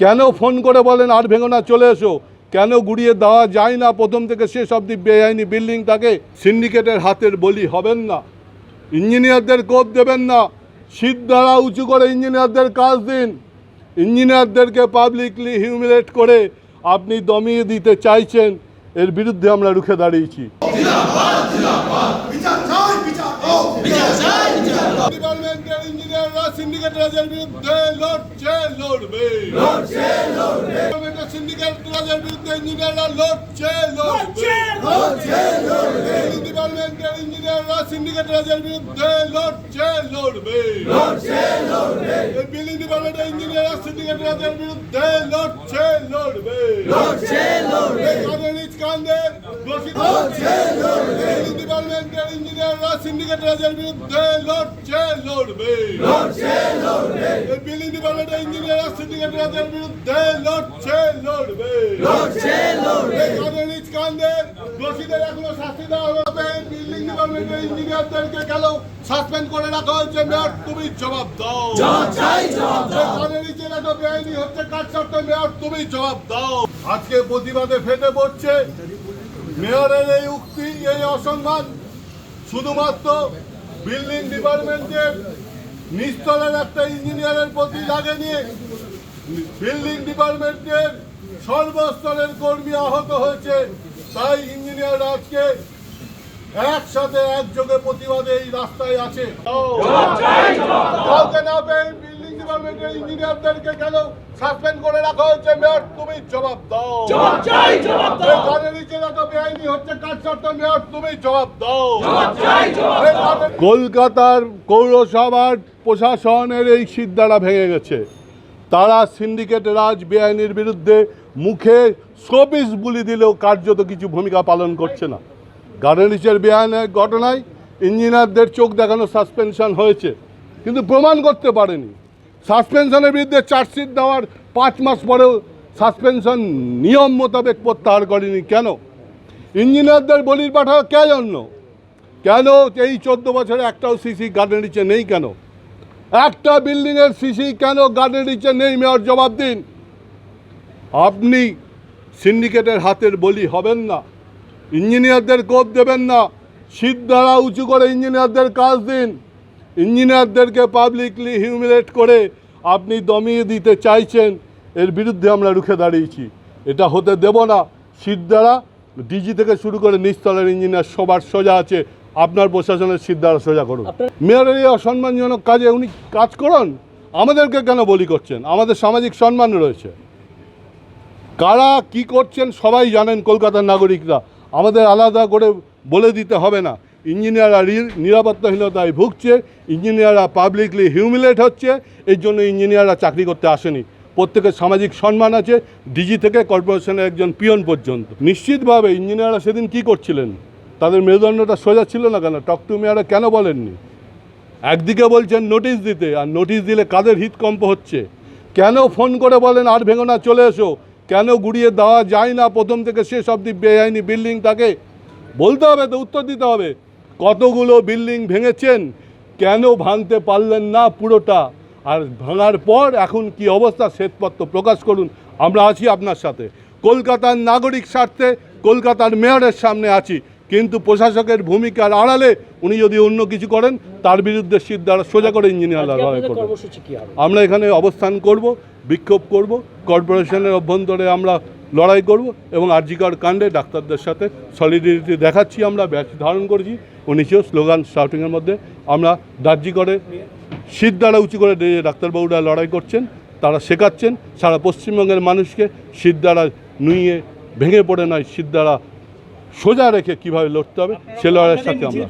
কেন ফোন করে বলেন, আর ভেঙো না, চলে এসো কেন গুড়িয়ে দেওয়া যায় না? প্রথম থেকে শেষ অবধি বেআইনি বিল্ডিং থাকে সিন্ডিকেটের হাতের বলি হবেন না। ইঞ্জিনিয়ারদের কোপ দেবেন না। শীত দ্বারা উঁচু করে ইঞ্জিনিয়ারদের কাজ দিন। ইঞ্জিনিয়ারদেরকে পাবলিকলি হিউমিলেট করে আপনি দমিয়ে দিতে চাইছেন, এর বিরুদ্ধে আমরা রুখে দাঁড়িয়েছি। ডিপার্টমেন্টের ইঞ্জিনিয়াররা সিন্ডিকেট রাজের বিরুদ্ধে লড়ছে লড়বে ডিপার্টমেন্টের সিন্ডিকেট রাজের বিরুদ্ধে ইঞ্জিনিয়াররা লড়ছে লড়বে ডিপার্টমেন্টের ইঞ্জিনিয়াররা সিন্ডিকেট রাজের বিরুদ্ধে লড়ছে লড়বে এই বিল্ডিং ডিপার্টমেন্টের ইঞ্জিনিয়াররা সিন্ডিকেট রাজের বিরুদ্ধে লড়ছে লড়বে। এই কাদের কান্দে দোষিত বিল্ডিং ডিপার্টমেন্টের ইঞ্জিনিয়াররা সিন্ডিকেট রাজের বিরুদ্ধে লড়ছে লড়বে। এই বিল্ডিং ডিপার্টমেন্টের ইঞ্জিনিয়াররা সিন্ডিকেট রাজের বিরুদ্ধে লড়ছে লড়বে। এই কাদের কান্দে দোষীদের এখনও শাস্তি দেওয়া হবে ইঞ্জিনিয়ারদেরকে কেন সাসপেন্ড করে রাখা হয়েছে মেয়র তুমি জবাব দাও। নিচে এত বেআইনি হচ্ছে করতে মেয়র তুমি জবাব দাও। আজকে প্রতিবাদে ফেটে পড়ছে মেয়রের এই উক্তি এই অসম্মান। শুধুমাত্র বিল্ডিং ডিপার্টমেন্টের নিচতলের একটা ইঞ্জিনিয়ারের প্রতি লাগেনি বিল্ডিং ডিপার্টমেন্টের সর্বস্তরের কর্মী আহত হয়েছে তাই ইঞ্জিনিয়ার আজকে একসাথে একযোগে প্রতিবাদে এই রাস্তায় আছে। কাউকে না পেয়ে বিল্ডিং ডিপার্টমেন্টের ইঞ্জিনিয়ারদেরকে কেন সাসপেন্ড করে রাখা হয়েছে? মেয়র তুমি জবাব দাও। নিচে বেআইনি হচ্ছে মেয়র তুমি জবাব দাও। কলকাতার পৌরসভার প্রশাসনের এই সিদ্ধারা ভেঙে গেছে। তারা সিন্ডিকেট রাজ বেআইনির বিরুদ্ধে মুখে শোপিস বুলি দিলেও কার্যত কিছু ভূমিকা পালন করছে না। গার্ডেনিচের বেআইনের ঘটনায় ইঞ্জিনিয়ারদের চোখ দেখানো সাসপেনশন হয়েছে, কিন্তু প্রমাণ করতে পারেনি। সাসপেনশনের বিরুদ্ধে চার্জশিট দেওয়ার পাঁচ মাস পরেও সাসপেনশন নিয়ম মোতাবেক প্রত্যাহার করেনি কেন? ইঞ্জিনিয়ারদের বলির পাঠাও কে জন্য? কেন এই চোদ্দ বছরে একটাও সিসি গার্ডেন নিচে নেই কেন? একটা বিল্ডিংয়ের সিসি কেন গার্ডেন নিচে নেই, মেয়র জবাব দিন আপনি সিন্ডিকেটের হাতের বলি হবেন না। ইঞ্জিনিয়ারদের কোপ দেবেন না। শীত দ্বারা উঁচু করে ইঞ্জিনিয়ারদের কাজ দিন। ইঞ্জিনিয়ারদেরকে পাবলিকলি হিউমিলেট করে আপনি দমিয়ে দিতে চাইছেন এর বিরুদ্ধে আমরা রুখে দাঁড়িয়েছি। এটা হতে দেব না। শীত দ্বারা ডিজি থেকে শুরু করে নিচতলের ইঞ্জিনিয়ার সবার সোজা আছে। আপনার প্রশাসনের শীত দ্বারা সোজা করুন। মেয়রের এই অসম্মানজনক কাজে উনি কাজ করুন। আমাদেরকে কেন বলি করছেন? আমাদের সামাজিক সম্মান রয়েছে। কারা কি করছেন সবাই জানেন কলকাতার নাগরিকরা। আমাদের আলাদা করে বলে দিতে হবে না। ইঞ্জিনিয়াররা নিরাপত্তাহীনতায় ভুগছে, ইঞ্জিনিয়াররা পাবলিকলি হিউমিলেট হচ্ছে এই জন্য ইঞ্জিনিয়াররা চাকরি করতে আসেনি। প্রত্যেকের সামাজিক সম্মান আছে ডিজি থেকে কর্পোরেশনের একজন পিয়ন পর্যন্ত। নিশ্চিতভাবে ইঞ্জিনিয়াররা সেদিন কি করছিলেন? তাদের মেরুদণ্ডটা সোজা ছিল না কেন? টক টু মেয়ারা কেন বলেননি? একদিকে বলছেন নোটিশ দিতে, আর নোটিশ দিলে কাদের হিতকম্প হচ্ছে? কেন ফোন করে বলেন, আর ভেঙো না, চলে এসো। কেন গুড়িয়ে দেওয়া যায় না? প্রথম থেকে শেষ অবধি বেআইনি বিল্ডিং থাকে বলতে হবে তো উত্তর দিতে হবে। কতগুলো বিল্ডিং ভেঙেছেন? কেন ভাঙতে পারলেন না পুরোটা? আর ভাঙার পর এখন কি অবস্থা শ্বেতপত্র প্রকাশ করুন। আমরা আছি আপনার সাথে। কলকাতার নাগরিক স্বার্থে কলকাতার মেয়রের সামনে আছি। কিন্তু প্রশাসকের ভূমিকার আড়ালে উনি যদি অন্য কিছু করেন তার বিরুদ্ধে সিট দ্বারা সোজা করে হবে? আমরা এখানে অবস্থান করব। বিক্ষোভ করব, কর্পোরেশনের অভ্যন্তরে আমরা লড়াই করব এবং আরজিকর কাণ্ডে ডাক্তারদের সাথে সলিডারিটি দেখাচ্ছি আমরা ব্যাচ ধারণ করেছি। নিচেও স্লোগান শাউটিংয়ের মধ্যে আমরা দার্জি করে শীত দ্বারা উঁচু করে ডাক্তারবাবুরা লড়াই করছেন, তারা শেখাচ্ছেন, সারা পশ্চিমবঙ্গের মানুষকে শীত দ্বারা নুইয়ে ভেঙে পড়ে নয়, শীত দ্বারা সোজা রেখে কীভাবে লড়তে হবে, সে লড়াইয়ের সাথে আমরা।